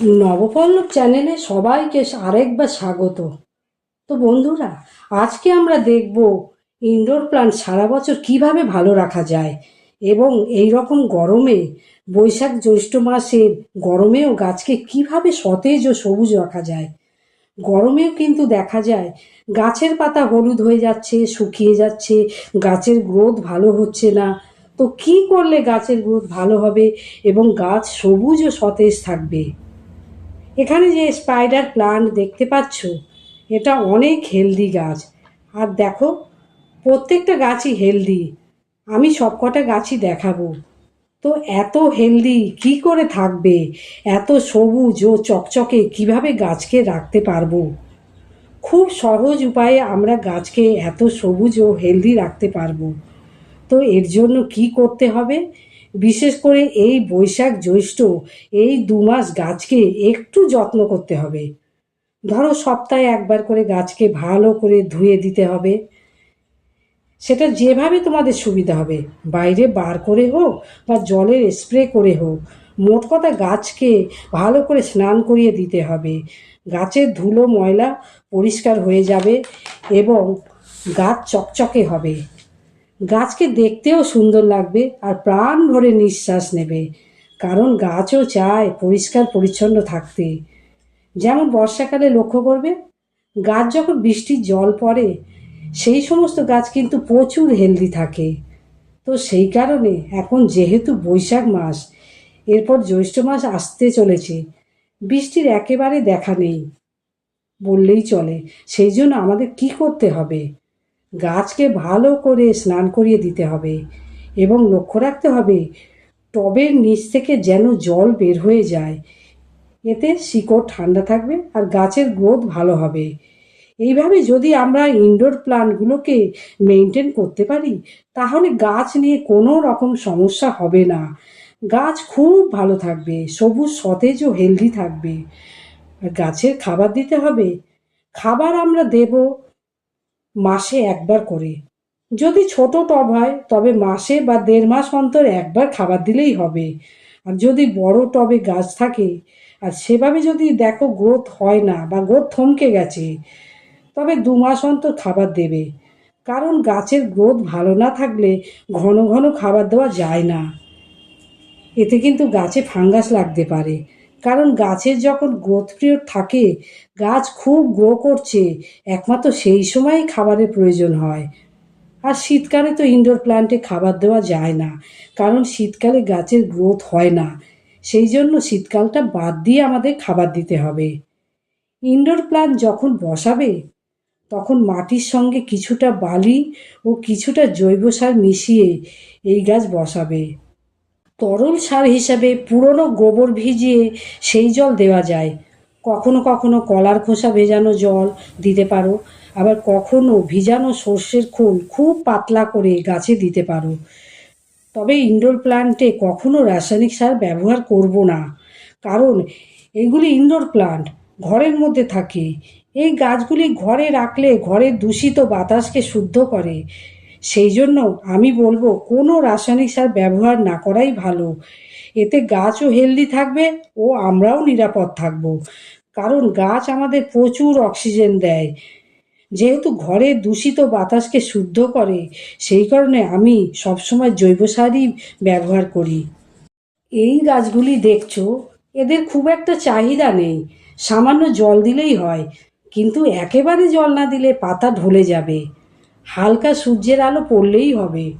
নবপল্লব চ্যানেলে সবাইকে আরেকবার স্বাগত। তো বন্ধুরা, আজকে আমরা দেখব ইনডোর প্লান্ট সারা বছর কীভাবে ভালো রাখা যায় এবং এই রকম গরমে বৈশাখ জ্যৈষ্ঠ মাসের গরমেও গাছকে কীভাবে সতেজ ও সবুজ রাখা যায়। গরমেও কিন্তু দেখা যায় গাছের পাতা হলুদ হয়ে যাচ্ছে, শুকিয়ে যাচ্ছে, গাছের গ্রোথ ভালো হচ্ছে না। তো কি করলে গাছের গ্রোথ ভালো হবে এবং গাছ সবুজ ও সতেজ থাকবে? এখানে যে স্পাইডার প্লান্ট দেখতে পাচ্ছ, এটা অনেক হেলদি গাছ। আর দেখো, প্রত্যেকটা গাছই হেলদি আমি সবকটা গাছই দেখাবো। তো এত হেলদি কি করে থাকবে? এত সবুজ ও চকচকে কীভাবে গাছকে রাখতে পারব? খুব সহজ উপায়ে আমরা গাছকে এত সবুজ ও হেলদি রাখতে পারব। তো এর জন্য কি করতে হবে? বিশেষ করে এই বৈশাখ জ্যৈষ্ঠ, এই দু মাস গাছকে একটু যত্ন করতে হবে। ধরো সপ্তাহে একবার করে গাছকে ভালো করে ধুয়ে দিতে হবে। সেটা যেভাবে তোমাদের সুবিধা হবে, বাইরে বার করে হোক বা জলের স্প্রে করে হোক, মোট কথা গাছকে ভালো করে স্নান করিয়ে দিতে হবে। গাছের ধুলো ময়লা পরিষ্কার হয়ে যাবে এবং গাছ চকচকে হবে। গাছকে দেখতেও সুন্দর লাগবে আর প্রাণ ভরে নিঃশ্বাস নেবে। কারণ গাছও চায় পরিষ্কার পরিচ্ছন্ন থাকতে। যেমন বর্ষাকালে লক্ষ্য করবে, গাছ যখন বৃষ্টির জল পড়ে, সেই সমস্ত গাছ কিন্তু প্রচুর হেলদি থাকে। তো সেই কারণে এখন যেহেতু বৈশাখ মাস, এরপর জ্যৈষ্ঠ মাস আসতে চলেছে, বৃষ্টির একেবারে দেখা নেই বললেই চলে। সেই জন্য আমাদের কি করতে হবে? গাছকে ভালো করে স্নান করিয়ে দিতে হবে এবং লক্ষ্য রাখতে হবে টবের নিচ থেকে যেন জল বের হয়ে যায়। এতে শিকড় ঠান্ডা থাকবে আর গাছের গ্রোথ ভালো হবে। এইভাবে যদি আমরা ইনডোর প্লান্টগুলোকে মেনটেন করতে পারি, তাহলে গাছ নিয়ে কোনো রকম সমস্যা হবে না। গাছ খুব ভালো থাকবে, সবুজ, সতেজ ও হেলদি থাকবে। গাছের খাবার দিতে হবে। খাবার আমরা দেব মাসে একবার করে। যদি ছোট টব হয়, তবে মাসে বা দেড় মাস অন্তর একবার খাবার দিলেই হবে। আর যদি বড় টবে গাছ থাকে, আর সেভাবে যদি দেখো গ্রোথ হয় না বা গ্রোথ থমকে গেছে, তবে দু মাস অন্তর খাবার দেবে। কারণ গাছের গ্রোথ ভালো না থাকলে ঘন ঘন খাবার দেওয়া যায় না। এতে কিন্তু গাছে ফাঙ্গাস লাগতে পারে। কারণ গাছের যখন গ্রোথ পিরিয়ড থাকে, গাছ খুব গ্রো করছে, একমাত্র সেই সময়ই খাবারের প্রয়োজন হয়। আর শীতকালে তো ইনডোর প্ল্যান্টে খাবার দেওয়া যায় না, কারণ শীতকালে গাছের গ্রোথ হয় না। সেই জন্য শীতকালটা বাদ দিয়ে আমাদের খাবার দিতে হবে। ইনডোর প্ল্যান্ট যখন বসাবে, তখন মাটির সঙ্গে কিছুটা বালি ও কিছুটা জৈব সার মিশিয়ে এই গাছ বসাবে। তরল সার হিসাবে পুরনো গোবর ভিজিয়ে সেই জল দেওয়া যায়। কখনো কখনো কলার খোসা ভেজানো জল দিতে পারো, আবার কখনো ভিজানো সর্ষের খোল খুব পাতলা করে গাছে দিতে পারো। তবে ইনডোর প্ল্যান্টে কখনো রাসায়নিক সার ব্যবহার করব না, কারণ এগুলি ইনডোর প্ল্যান্ট ঘরের মধ্যে থাকে। এই গাছগুলি ঘরে রাখলে ঘরের দূষিত বাতাসকে শুদ্ধ করে সেই জন্য আমি বলব, কোনো রাসায়নিক সার ব্যবহার না করাই ভালো। এতে গাছও হেলদি থাকবে ও আমরাও নিরাপদ থাকব। কারণ গাছ আমাদের প্রচুর অক্সিজেন দেয়। যেহেতু ঘরে দূষিত বাতাসকে শুদ্ধ করে, সেই কারণে আমি সবসময় জৈব সারই ব্যবহার করি। এই গাছগুলি দেখছ, এদের খুব একটা চাহিদা নেই। সামান্য জল দিলেই হয়, কিন্তু একেবারে জল না দিলে পাতা ঢলে যাবে। হালকা সূর্যের আলো পড়লেই হবে।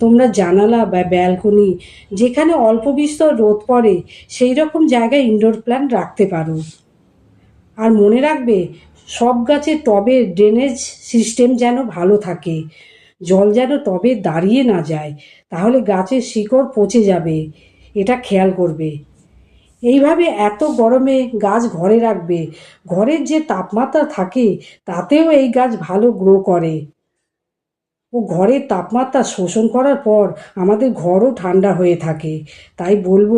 তোমরা জানালা বা ব্যালকনি যেখানে অল্প বিস্তর রোদ পড়ে সেই রকম জায়গায় ইনডোর প্ল্যান্ট রাখতে পারো। আর মনে রাখবে, সব গাছের টবের ড্রেনেজ সিস্টেম যেন ভালো থাকে। জল যেন টবে দাঁড়িয়ে না যায়, তাহলে গাছের শিকড় পচে যাবে। এটা খেয়াল করবে। এইভাবে এত গরমে গাছ ঘরে রাখবে। ঘরের যে তাপমাত্রা থাকে, তাতেও এই গাছ ভালো গ্রো করে। ও ঘরের তাপমাত্রা শোষণ করার পর আমাদের ঘরও ঠান্ডা হয়ে থাকে। তাই বলব,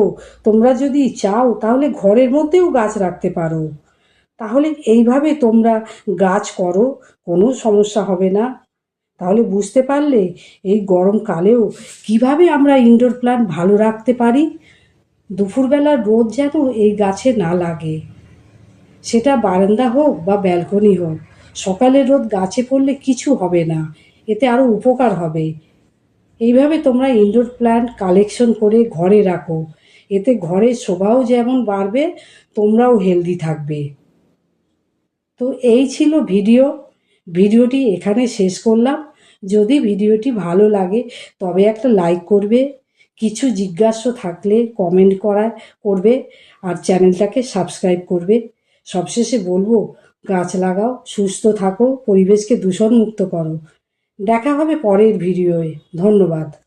তোমরা যদি চাও তাহলে ঘরের মধ্যেও গাছ রাখতে পারো। তাহলে এইভাবে তোমরা গাছ করো, কোনো সমস্যা হবে না। তাহলে বুঝতে পারলে এই গরমকালেও কীভাবে আমরা ইনডোর প্ল্যান্ট ভালো রাখতে পারি? দুপুরবেলার রোদ যেন এই গাছে না লাগে। সেটা বারান্দা হোক বা ব্যালকনি হোক, সকালের রোদ গাছে পড়লে কিছু হবে না। এতে আরও উপকার হবে। এইভাবে তোমরা ইনডোর প্ল্যান্ট কালেকশন করে ঘরে রাখো। এতে ঘরের শোভাও যেমন বাড়বে, তোমরাও হেলদি থাকবে। তো এই ছিল ভিডিও ভিডিওটি এখানে শেষ করলাম। যদি ভিডিওটি ভালো লাগে, তবে একটা লাইক করবে। কিছু জিজ্ঞাসা থাকলে কমেন্ট করা করবে আর চ্যানেলটাকে সাবস্ক্রাইব করবে। সবশেষে বলব, গাছ লাগাও, সুস্থ থাকো, পরিবেশকে দূষণমুক্ত করো। দেখা হবে পরের ভিডিওয়ে। ধন্যবাদ।